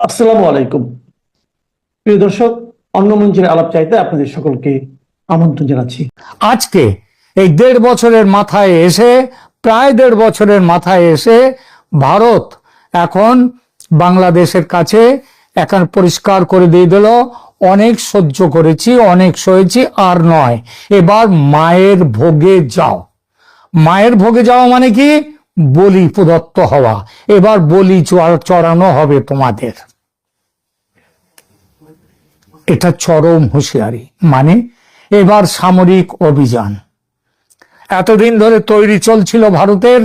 আসসালামু আলাইকুম। প্রিয় দর্শক, অন্য মঞ্চের আলাপ চাইতে আপনাদের সকলকে আমন্ত্রণ জানাচ্ছি। আজকে এই দেড় বছরের মাথায় এসে, প্রায় দেড় বছরের মাথায় এসে ভারত এখন বাংলাদেশের কাছে এখন পরিষ্কার করে দিয়ে দিল, অনেক সহ্য করেছি, অনেক সয়েছি, আর নয়। এবার মায়ের ভোগে যাও। মায়ের ভোগে যাওয়া মানে কি? বলি প্রদত্ত হওয়া। এবার বলি চড়ানো হবে তোমাদের। এটা চরম হুঁশিয়ারি। মানে এবার সামরিক অভিযান। এতদিন ধরে তৈরি চলছিল ভারতের,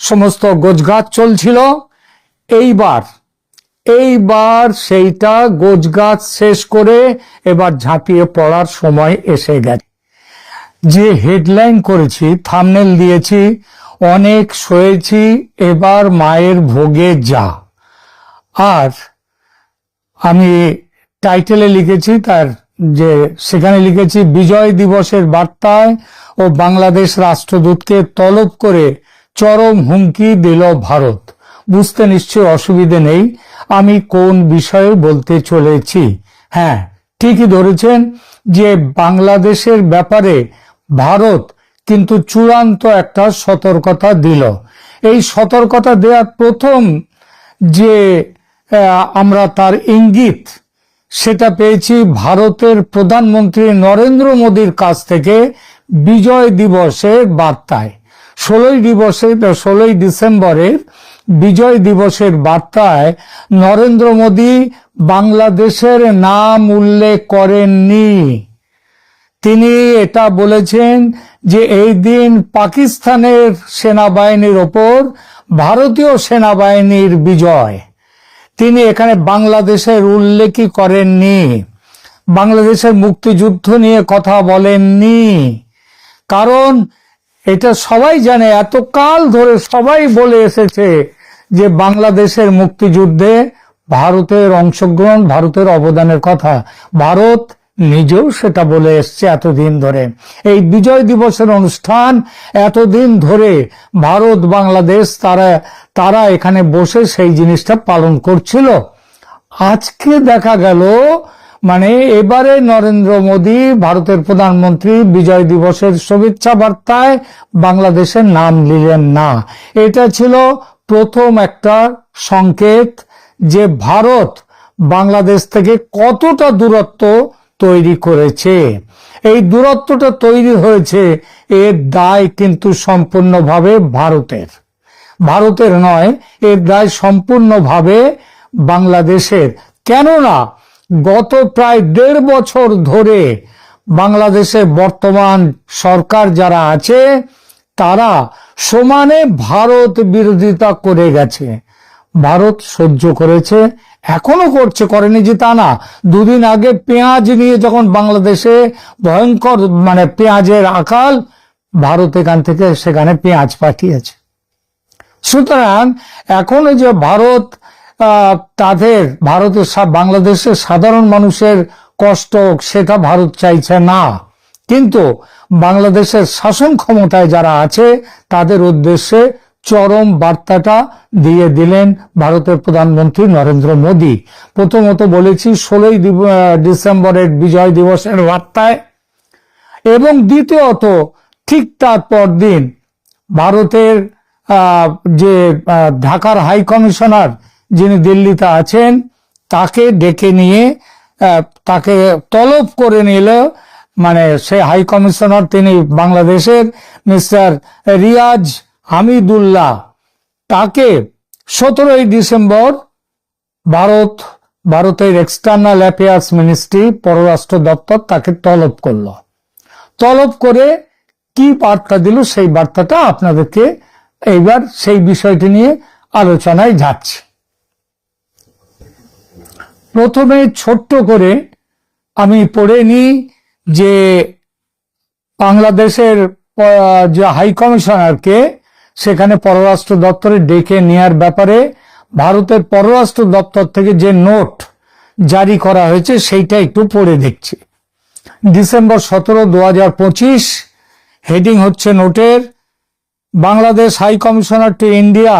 সমস্ত গোজগাছ চলছিল। এইবার এইবার সেইটা গোজগাছ শেষ করে এবার ঝাঁপিয়ে পড়ার সময় এসে গেছে। যে হেডলাইন করেছি থামনেল দিয়েছি অনেক সয়েছি, এবার মায়ের ভোগে যা। আর আমি টাইটেলে লিখেছি তার যে সেখানে লিখেছি, বিজয় দিবসের বার্তায় ও বাংলাদেশ রাষ্ট্রদূতকে তলব করে চরম হুমকি দিল ভারত। বুঝতে নিশ্চয় অসুবিধে নেই, আমি কোন বিষয়ে বলতে চলেছি। হ্যাঁ ঠিকই ধরেছেন যে বাংলাদেশের ব্যাপারে ভারত কিন্তু চূড়ান্ত একটা সতর্কতা দিল। এই সতর্কতা দেওয়ার প্রথম যে আমরা তার ইঙ্গিত, সেটা পেয়েছি ভারতের প্রধানমন্ত্রী নরেন্দ্র মোদীর কাছ থেকে বিজয় দিবসের বার্তায়। ষোলোই দিবসে, ষোলোই ডিসেম্বরের বিজয় দিবসের বার্তায় নরেন্দ্র মোদী বাংলাদেশের নাম উল্লেখ করেননি। তিনি এটা বলেছেন যে এই দিন পাকিস্তানের সেনাবাহিনীর ওপর ভারতীয় সেনাবাহিনীর বিজয়। তিনি এখানে বাংলাদেশের উল্লেখই করেননি। বাংলাদেশের মুক্তিযুদ্ধ নিয়ে কথা বলেননি। কারণ এটা সবাই জানে এত কাল ধরে সবাই বলে এসেছে যে বাংলাদেশের মুক্তিযুদ্ধে ভারতের অংশগ্রহণ, ভারতের অবদানের কথা। ভারত নিজেও সেটা বলে এসছে এতদিন ধরে। এই বিজয় দিবসের অনুষ্ঠান এতদিন ধরে ভারত, বাংলাদেশ তারা তারা এখানে বসে সেই জিনিসটা পালন করছিল। আজকে দেখা গেল মানে এবারে নরেন্দ্র মোদী ভারতের প্রধানমন্ত্রী বিজয় দিবসের শুভেচ্ছা বার্তায় বাংলাদেশের নাম নিলেন না। এটা ছিল প্রথম একটা সংকেত যে ভারত বাংলাদেশ থেকে কতটা দূরত্ব তৈরি করেছে। এই দূরত্বটা তৈরি হয়েছে এর দায় কিন্তু সম্পূর্ণভাবে ভারতের। ভারতের নয় এর দায় সম্পূর্ণভাবে বাংলাদেশের। কেননা, গত প্রায় দেড় বছর ধরে বাংলাদেশে বর্তমান সরকার যারা আছে, তারা সমানে ভারত বিরোধিতা করে গেছে। ভারত সহ্য করেছে এখনও করছে, করেনি যে তা না। দুদিন আগে পেঁয়াজ নিয়ে যখন বাংলাদেশে ভয়ঙ্কর মানে পেঁয়াজের আকাল, ভারত এখান থেকে সেখানে পেঁয়াজ পাঠিয়েছে। সুতরাং এখন যে ভারত তাদের, ভারতের বাংলাদেশের সাধারণ মানুষের কষ্ট, সেটা ভারত চাইছে না। কিন্তু বাংলাদেশের শাসন ক্ষমতায় যারা আছে, তাদের উদ্দেশ্যে চরম বার্তাটা দিয়ে দিলেন ভারতের প্রধানমন্ত্রী নরেন্দ্র মোদী। প্রথমত বলেছি, ষোলোই ডিসেম্বরের বিজয় দিবসের বার্তায়। এবং দ্বিতীয়ত, ঠিক তার পরদিন ভারতের যে ঢাকার হাই কমিশনার যিনি দিল্লিতে আছেন, তাকে ডেকে নিয়ে তাকে তলব করে নিল মানে সে হাই কমিশনার, তিনি বাংলাদেশের মিস্টার রিয়াজ হামিদুল্লাহ, তাকে সতেরোই ডিসেম্বর ভারত, ভারতের এক্সটার্নাল অ্যাফেয়ার্স মিনিস্ট্রি পররাষ্ট্র দপ্তর তাকে তলব করল। তলব করে কি বার্তা দিল সেই বার্তাটা আপনাদেরকে এইবার সেই বিষয়টি নিয়ে আলোচনায় যাচ্ছে। প্রথমে ছোট্ট করে আমি পড়ে নিই যে বাংলাদেশের যে হাই কমিশনারকে সেখানে পররাষ্ট্র দপ্তরে ডেকে নেয়ার ব্যাপারে ভারতের পররাষ্ট্র দপ্তর থেকে যে নোট জারি করা হয়েছে, সেইটা একটু পড়ে দেখছি। ডিসেম্বর সতেরো দু হেডিং হচ্ছে নোটের, Bangladesh high commissioner to India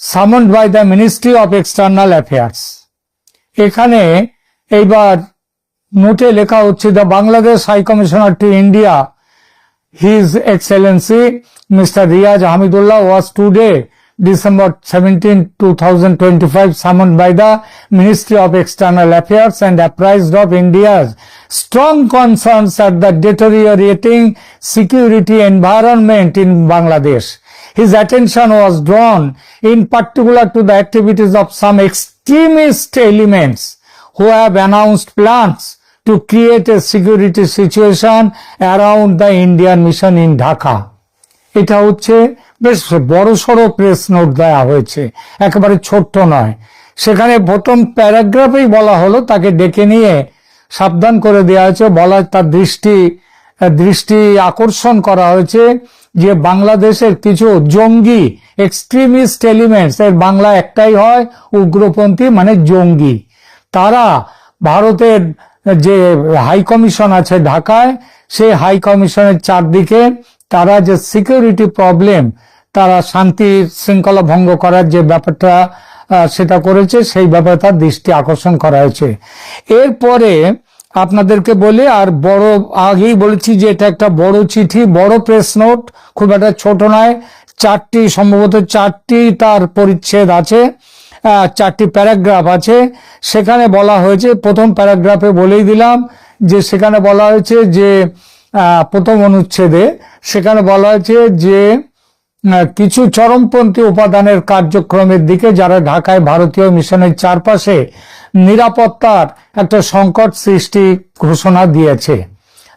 summoned by the ministry of external affairs. এখানে এইবার নোটে লেখা হচ্ছে, the Bangladesh high commissioner to India His Excellency Mr. Riyaz Hamidullah was today, December 17, 2025, summoned by the Ministry of External Affairs and apprised of India's strong concerns at the deteriorating security environment in Bangladesh. His attention was drawn in particular to the activities of some extremist elements who have announced plans to create a security situation around the Indian mission in Dhaka. এটা হচ্ছে বেশ বড় সড়ো press note দেওয়া হয়েছে। একেবারে ছোট্ট নয়। সেখানে প্রথম প্যারাগ্রাফেই বলা হলো, তাকে ডেকে নিয়ে সাবধান করে দেওয়া হয়েছে। বলা, তার দৃষ্টি দৃষ্টি আকর্ষণ করা হয়েছে যে বাংলাদেশের কিছু জঙ্গি এক্সট্রিমিস্ট এলিমেন্টস এর বাংলা একটাই হয় উগ্রপন্থী মানে জঙ্গি। তারা ভারতের যে হাই কমিশন আছে ঢাকায়, সেই হাই কমিশনের চারদিকে তারা যে সিকিউরিটি প্রবলেম তারা শান্তি শৃঙ্খলা ভঙ্গ করার যে ব্যাপারটা সেটা করেছে, সেই ব্যাপারে তার দৃষ্টি আকর্ষণ করা হয়েছে। এরপরে আপনাদেরকে বলি, আর বড়, আগেই বলেছি যে এটা একটা বড় চিঠি, বড় প্রেস নোট খুব একটা ছোট নয়, চারটি, সম্ভবত চারটি তার পরিচ্ছেদ আছে। চারটি প্যারাগ্রাফ আছে। সেখানে বলা হয়েছে, প্রথম প্যারাগ্রাফে বলেই দিলাম যে সেখানে বলা হয়েছে যে প্রথম অনুচ্ছেদে সেখানে বলা হয়েছে যে কিছু চরমপন্থী উপাদানের কার্যক্রমের দিকে যারা ঢাকায় ভারতীয় মিশনের চারপাশে নিরাপত্তার একটা সংকট সৃষ্টি ঘোষণা দিয়েছে।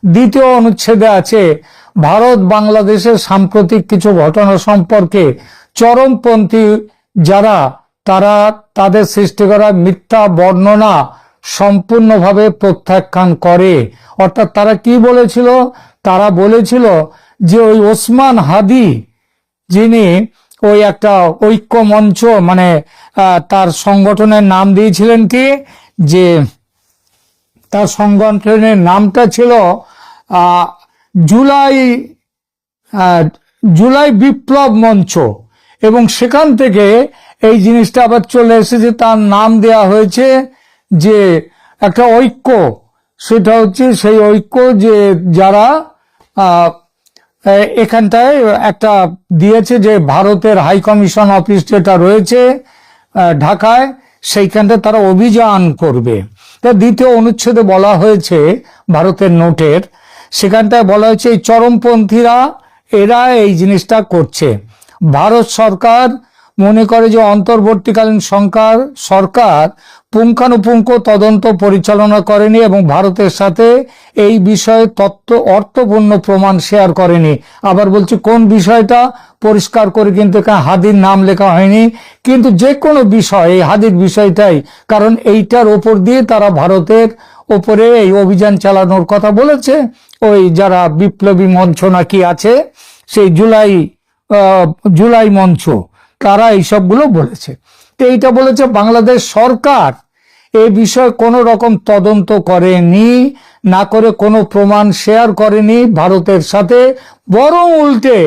দ্বিতীয় অনুচ্ছেদে আছে, ভারত বাংলাদেশের সাম্প্রতিক কিছু ঘটনা সম্পর্কে চরমপন্থী যারা তারা তাদের সৃষ্টি করা মিথ্যা বর্ণনা সম্পূর্ণভাবে প্রত্যাখ্যান করে। অর্থাৎ তারা কি বলেছিল? তারা বলেছিল যে ওই ওসমান হাদি, যিনি ওই একটা ঐক্য মঞ্চ মানে তার সংগঠনের নাম দিয়েছিলেন কি? যে তার সংগঠনের নামটা ছিল জুলাই জুলাই বিপ্লব মঞ্চ। এবং সেখান থেকে এই জিনিসটা আবার চলে এসেছে, তার নাম দেয়া হয়েছে যে একটা ঐক্য। সেটা হচ্ছে সেই ঐক্য যে যারা এখানটায় একটা দিয়েছে যে ভারতের হাই কমিশন অফিস যেটা রয়েছে ঢাকায়, সেইখানটা তারা অভিযান করবে। তা দ্বিতীয় অনুচ্ছেদে বলা হয়েছে ভারতের নোটের, সেখানটায় বলা হয়েছে এই চরমপন্থীরা, এরা এই জিনিসটা করছে। ভারত সরকার মনে করে যে অন্তর্বর্তীকালীন সরকার সরকার পুঙ্খানুপুঙ্খ তদন্ত পরিচালনা করেনি এবং ভারতের সাথে এই বিষয়ে তত্ত্ব, অর্থপূর্ণ প্রমাণ শেয়ার করেনি। আবার বলছি, কোন বিষয়টা? পরিষ্কার করে কিন্তু হাদির নাম লেখা হয়নি। কিন্তু যে কোনো বিষয়, এই হাদির বিষয়টাই, কারণ এইটার ওপর দিয়ে তারা ভারতের ওপরে এই অভিযান চালানোর কথা বলেছে। ওই যারা বিপ্লবী মঞ্চ নাকি আছে, সেই জুলাই জুলাই মঞ্চ। তারা এইসবগুলো বলেছে। তো এইটা বলেছে বাংলাদেশ সরকার। এ বিষয়ে কোনো রকম তদন্ত করেনি, না করে কোনো প্রমাণ শেয়ার করেনি ভারতের সাথে। বরং উল্টে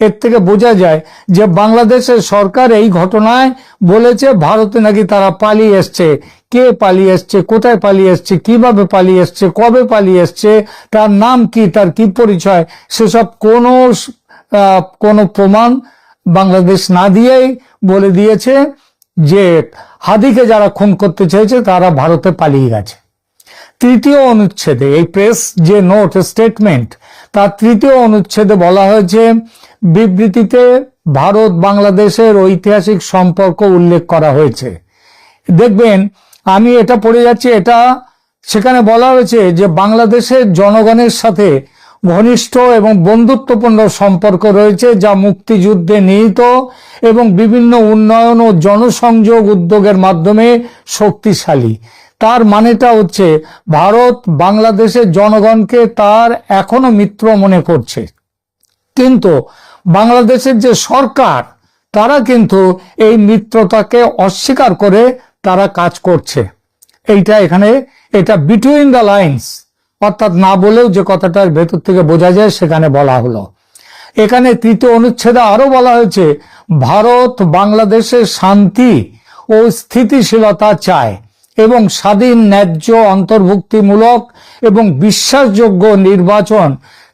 এর থেকে বোঝা যায় যে বাংলাদেশের সরকার এই ঘটনায় বলেছে ভারতে নাকি তারা পালিয়ে এসছে। কে পালিয়ে এসছে, কোথায় পালিয়ে এসছে, কীভাবে পালিয়ে এসছে, কবে পালিয়ে এসছে, তার নাম কি, তার কি পরিচয়, সেসব কোনো কোনো প্রমাণ বাংলাদেশ না দিয়েই বলে দিয়েছে যে হাদিকে যারা খুন করতে চেয়েছে, তারা ভারতে পালিয়ে গেছে। তৃতীয় অনুচ্ছেদে, এই প্রেস যে নোট, স্টেটমেন্ট, তার তৃতীয় অনুচ্ছেদে বলা হয়েছে, বিবৃতিতে ভারত বাংলাদেশের ঐতিহাসিক সম্পর্ক উল্লেখ করা হয়েছে। দেখবেন, আমি এটা পড়ে যাচ্ছি, এটা সেখানে বলা হয়েছে যে বাংলাদেশের জনগণের সাথে ঘনিষ্ঠ এবং বন্ধুত্বপূর্ণ সম্পর্ক রয়েছে, যা মুক্তিযুদ্ধে নিহিত এবং বিভিন্ন উন্নয়ন ও জনসংযোগ উদ্যোগের মাধ্যমে শক্তিশালী। তার মানেটা হচ্ছে, ভারত বাংলাদেশের জনগণকে তার এখনও মিত্র মনে করছে। কিন্তু বাংলাদেশের যে সরকার, তারা কিন্তু এই মিত্রতাকে অস্বীকার করে তারা কাজ করছে। এইটা এখানে, এটা বিটুইন দ্য লাইন্স অর্থাৎ না বলেও যে কথাটার ভেতর থেকে বোঝা যায় সেখানে বলা হলো। এখানে তৃতীয় অনুচ্ছেদে আরও বলা হয়েছে, ভারত বাংলাদেশের শান্তি ও স্থিতিশীলতা চায় এবং স্বাধীন, ন্যায্য, অন্তর্ভুক্তিমূলক এবং বিশ্বাসযোগ্য নির্বাচন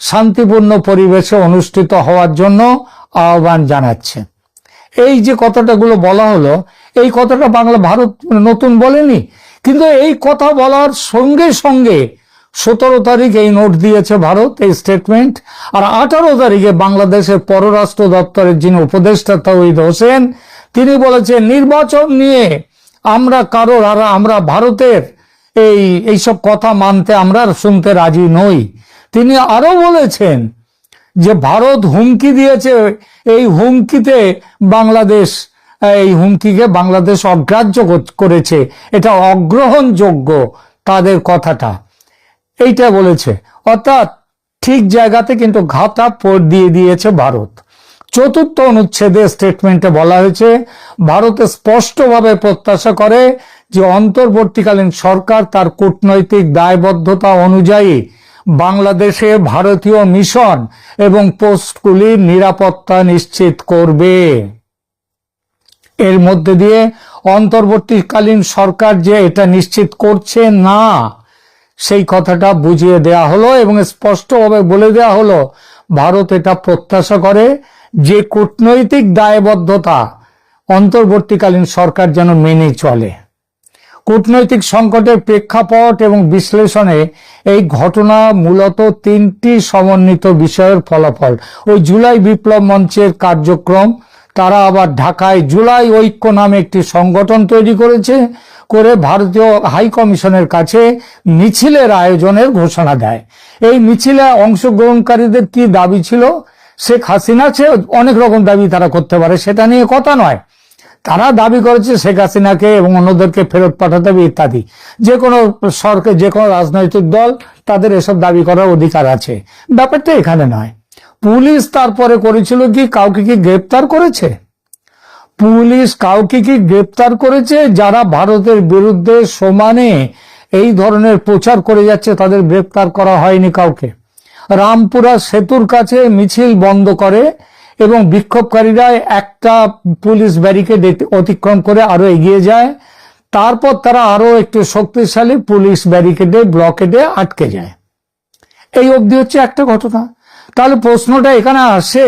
শান্তিপূর্ণ পরিবেশে অনুষ্ঠিত হওয়ার জন্য আহ্বান জানাচ্ছে। এই যে কথাটাগুলো বলা হলো, এই কথাটা বাংলা, ভারত নতুন বলেনি, কিন্তু এই কথা বলার সঙ্গে সঙ্গে সতেরো তারিখ এই নোট দিয়েছে ভারত এই স্টেটমেন্ট আর আঠারো তারিখে বাংলাদেশের পররাষ্ট্র দপ্তরের যিনি উপদেষ্টা তৌহিদ হোসেন, তিনি বলেছেন, নির্বাচন নিয়ে আমরা কারোর আর আমরা ভারতের এই, এইসব কথা মানতে আমরা শুনতে রাজি নই। তিনি আরও বলেছেন যে, ভারত হুমকি দিয়েছে, এই হুমকিতে বাংলাদেশ, এই হুমকিকে বাংলাদেশ অগ্রাহ্য করেছে। এটা অগ্রহণযোগ্য তাদের কথাটা। এইটা বলেছে। অর্থাৎ ঠিক জায়গাতে কিন্তু ঘাতা পোড় দিয়ে দিয়েছে ভারত। চতুর্থ অনুচ্ছেদে স্টেটমেন্টে বলা হয়েছে, ভারতে স্পষ্টভাবে প্রত্যাশা করে যে অন্তর্বর্তীকালীন সরকার তার কূটনৈতিক দায়বদ্ধতা অনুযায়ী বাংলাদেশে ভারতীয় মিশন এবং পোস্টগুলির নিরাপত্তা নিশ্চিত করবে। এর মধ্যে দিয়ে অন্তর্বর্তীকালীন সরকার যে এটা নিশ্চিত করছে না সেই কথাটা বুঝিয়ে দেয়া হলো এবং স্পষ্টভাবে বলে দেয়া হলো, ভারত এটা প্রত্যাশা করে যে কূটনৈতিক দায়বদ্ধতা অন্তর্বর্তীকালীন সরকার যেন মেনে চলে। কূটনৈতিক সংকটের প্রেক্ষাপট এবং বিশ্লেষণে এই ঘটনা মূলত তিনটি সমন্বিত বিষয়ের ফলাফল। ওই জুলাই বিপ্লব মঞ্চের কার্যক্রম, তারা আবার ঢাকায় জুলাই ঐক্য নামে একটি সংগঠন তৈরি করেছে। করে ভারতীয় হাই কমিশনের কাছে মিছিলের আয়োজনের ঘোষণা দেয়। এই মিছিলে অংশগ্রহণকারীদের কি দাবি ছিল? শেখ হাসিনা সে অনেক রকম দাবি তারা করতে পারে, সেটা নিয়ে কথা নয়। তারা দাবি করেছে শেখ হাসিনাকে এবং অন্যদেরকে ফেরত পাঠাতে হবে, ইত্যাদি। যে কোনো সরকার, যে কোনো রাজনৈতিক দল তাদের এসব দাবি করার অধিকার আছে। ব্যাপারটা এখানে নয়। পুলিশ তারপরে করেছিল কি, কাউকে কি গ্রেপ্তার করেছে? পুলিশ কাউকে কি গ্রেপ্তার করেছে? যারা ভারতের বিরুদ্ধে সমানে এই ধরনের প্রচার করে যাচ্ছে, তাদের গ্রেপ্তার করা হয়নি কাউকে। রামপুরা সেতুর কাছে মিছিল বন্ধ করে এবং বিক্ষোভকারীরা একটা পুলিশ ব্যারিকেড অতিক্রম করে আরও এগিয়ে যায়। তারপর তারা আরও একটু শক্তিশালী পুলিশ ব্যারিকেডে, ব্লকেডে আটকে যায়। এই অবধি হচ্ছে একটা ঘটনা। তাহলে প্রশ্নটা এখানে আসে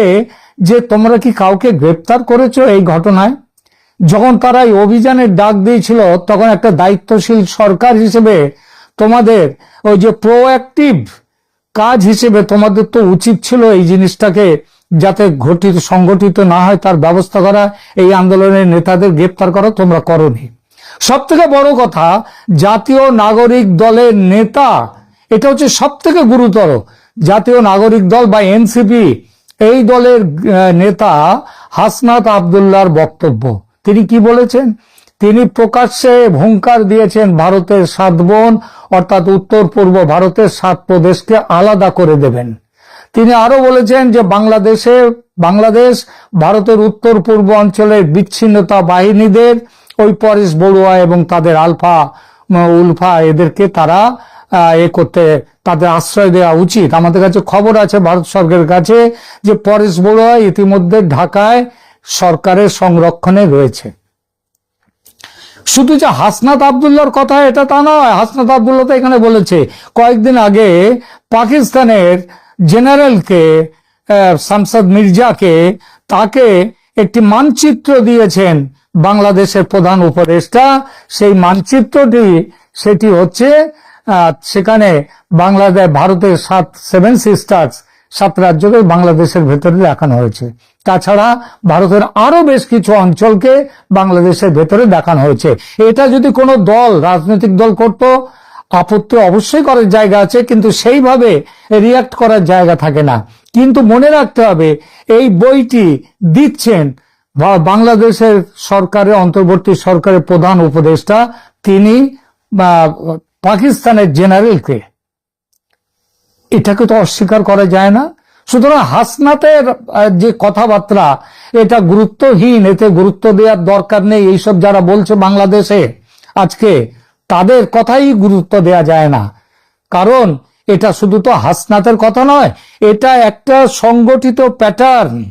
যে তোমরা কি কাউকে গ্রেপ্তার করেছ এই ঘটনায়? যখন তারা এই অভিযানের ডাক দিয়েছিল, তখন একটা দায়িত্বশীল সরকার হিসেবে তোমাদের ওই যে প্রোঅ্যাক্টিভ কাজ হিসেবে তোমাদের তো উচিত ছিল এই জিনিসটাকে যাতে ঘটিত সংগঠিত না হয়, তার ব্যবস্থা করা, এই আন্দোলনের নেতাদের গ্রেপ্তার করা তোমরা করনি। সব থেকে বড় কথা, জাতীয় নাগরিক দলের নেতা, এটা হচ্ছে সব থেকে গুরুতর। জাতীয় নাগরিক দল বা এনসিপি এই দলের নেতা হাসনাত আবদুল্লাহর বক্তব্য। তিনি কি বলেছেন? তিনি প্রকাশ্যে হুঙ্কার দিয়েছেন ভারতের সাত বোন, অর্থাৎ উত্তর পূর্ব ভারতের সাত প্রদেশকে আলাদা করে দেবেন। তিনি আরও বলেছেন যে বাংলাদেশে, বাংলাদেশ ভারতের উত্তর পূর্ব অঞ্চলের বিচ্ছিন্নতা বাহিনীদের ওই পরেশ বড়ুয়া এবং তাদের আলফা উলফা এদেরকে তারা এ করতে তাদের আশ্রয় দেওয়া উচিত। আমাদের কাছে খবর আছে ভারত সরকারের কাছে যে পরেশ বড়ুয়া ইতিমধ্যে ঢাকায় সরকারের সংরক্ষণে রয়েছে। শুধু যে হাসনাত আবদুল্লাহর কথা এটা তা নয়। হাসনাত আবদুল্লা তো এখানে বলেছে কয়েকদিন আগে পাকিস্তানের জেনারেলকে আহ, শামসাদ মির্জাকে তাকে একটি মানচিত্র দিয়েছেন বাংলাদেশের প্রধান উপদেষ্টা। সেই মানচিত্রটি সেটি হচ্ছে সেখানে বাংলাদেশ, ভারতের সাত সেভেন সিস্টার্স সাত রাজ্যকে বাংলাদেশের ভেতরে দেখানো হয়েছে। তাছাড়া ভারতের আরও বেশ কিছু অঞ্চলকে বাংলাদেশের ভেতরে দেখানো হয়েছে। এটা যদি কোনো দল, রাজনৈতিক দল করত, আপত্তি অবশ্যই করার জায়গা আছে, কিন্তু সেইভাবে রিয়াক্ট করার জায়গা থাকে না। কিন্তু মনে রাখতে হবে, এই বইটি দিচ্ছেন বাংলাদেশের সরকারের, অন্তর্বর্তী সরকারের প্রধান উপদেষ্টা, তিনি পাকিস্তানের জেনারেলকে। এটাকে তো অস্বীকার করা যায় না। সুতরাং হাসনাতের যে কথাবার্তা, এটা গুরুত্বহীন, এতে গুরুত্ব দেওয়ার দরকার নেই। এইসব যারা বলছে বাংলাদেশে আজকে, তাদের কথাই গুরুত্ব দেয়া যায় না। কারণ এটা শুধু তো হাসনাতের কথা নয়, এটা একটা সংগঠিত প্যাটার্ন।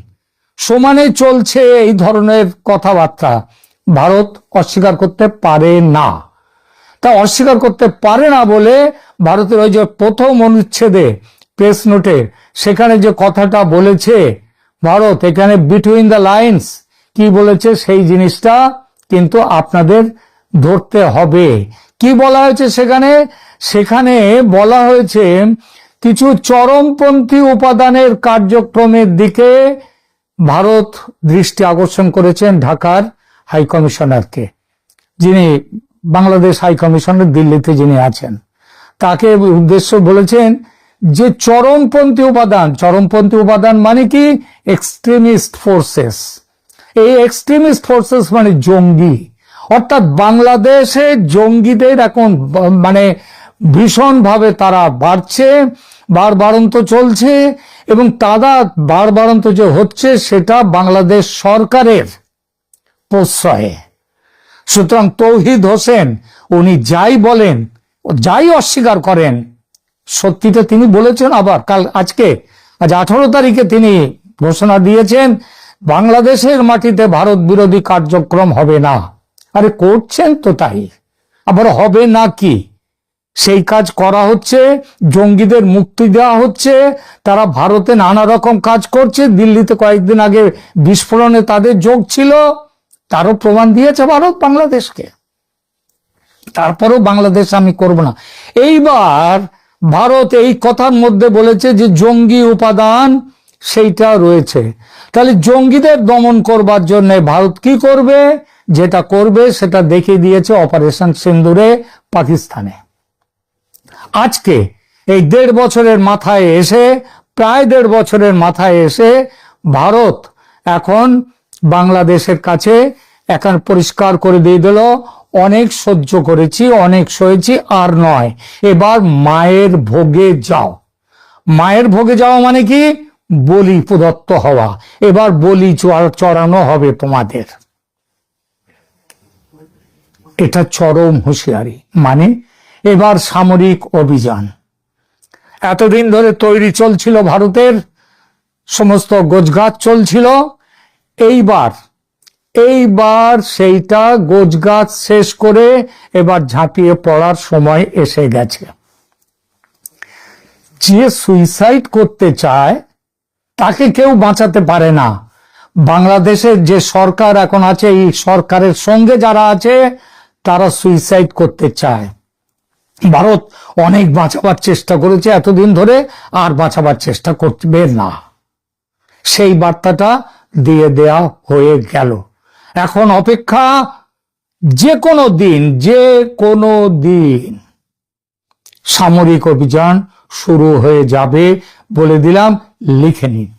সমানে চলছে এই ধরনের কথাবার্তা। ভারত অস্বীকার করতে পারে না। তা অস্বীকার করতে পারে না বলে ভারতের ওই যে প্রথম অনুচ্ছেদে প্রেস নোটে সেখানে যে কথাটা বলেছে ভারত, এখানে বিটুইন দ্য লাইন্স কি বলেছে সেই জিনিসটা কিন্তু আপনাদের ধরতে হবে। কি বলা হয়েছে সেখানে? সেখানে বলা হয়েছে, কিছু চরমপন্থী উপাদানের কার্যক্রমের দিকে ভারত দৃষ্টি আকর্ষণ করেছেন ঢাকার হাই কমিশনারকে যিনি বাংলাদেশ হাই কমিশনার দিল্লিতে যিনি আছেন, তাকে উদ্দেশ্য বলেছেন যে চরমপন্থী উপাদান চরমপন্থী উপাদান মানে কি? এক্সট্রিমিস্ট ফোর্সেস এই এক্সট্রিমিস্ট ফোর্সেস মানে জঙ্গি। অর্থাৎ বাংলাদেশে জঙ্গিদের এখন মানে ভীষণভাবে তারা বাড়ছে বাড়বাড়ন্ত চলছে এবং তারা বাড়বাড়ন্ত যে হচ্ছে সেটা বাংলাদেশ সরকারের প্রশ্রয়ে। সুতরাং তৌহিদ হোসেন, উনি যাই বলেন, যাই অস্বীকার করেন, সত্যিটা তিনি বলেছেন আবার কাল আজকে, আজ আঠারো তারিখে তিনি ঘোষণা দিয়েছেন, বাংলাদেশের মাটিতে ভারত বিরোধী কার্যক্রম হবে না। আরে করছেন তো তাই। আবার হবে না কি? সেই কাজ করা হচ্ছে, জঙ্গিদের মুক্তি দেওয়া হচ্ছে, তারা ভারতে নানা রকম কাজ করছে, দিল্লিতে কয়েকদিন আগে বিস্ফোরণে তাদের যোগ ছিল। তারও প্রমাণ দিয়েছে ভারত বাংলাদেশকে। তারপরেও বাংলাদেশ আমি করব না। এইবার ভারত এই কথার মধ্যে বলেছে যে জঙ্গি উপাদান সেইটা রয়েছে। তাহলে জঙ্গিদের দমন করবার জন্য ভারত কি করবে? যেটা করবে সেটা দেখিয়ে দিয়েছে অপারেশন সিন্দুরে পাকিস্তানে। আজকে এই দেড় বছরের মাথায় এসে, প্রায় দেড় বছরের মাথায় এসে ভারত এখন বাংলাদেশের কাছে এখন পরিষ্কার করে দিয়ে দিল, অনেক সহ্য করেছি, অনেক সয়েছি, আর নয়। এবার মায়ের ভোগে যাও। মায়ের ভোগে যাওয়া মানে কি? বলি প্রদত্ত হওয়া। এবার বলি চড়ানো হবে তোমাদের। এটা চরম হুঁশিয়ারি। মানে এবার সামরিক অভিযান। এতদিন ধরে তৈরি চলছিল ভারতের, সমস্ত গোজগাছ চলছিল এইবার এইবার সেইটা গোজগাছ শেষ করে এবার ঝাঁপিয়ে পড়ার সময় এসে গেছে। যে সুইসাইড করতে চায়, তাকে কেউ বাঁচাতে পারে না। বাংলাদেশের যে সরকার এখন আছে, এই সরকারের সঙ্গে যারা আছে, তারা সুইসাইড করতে চায়। ভারত অনেক বাঁচাবার চেষ্টা করেছে, এতদিন ধরে আর বাঁচাবার চেষ্টা করবে না। সেই বার্তাটা দিয়ে দেয়া হয়ে গেল। এখন অপেক্ষা যে কোনো দিন, যে কোনো দিন সামরিক অভিযান শুরু হয়ে যাবে বলে দিলাম, লিখে নিন।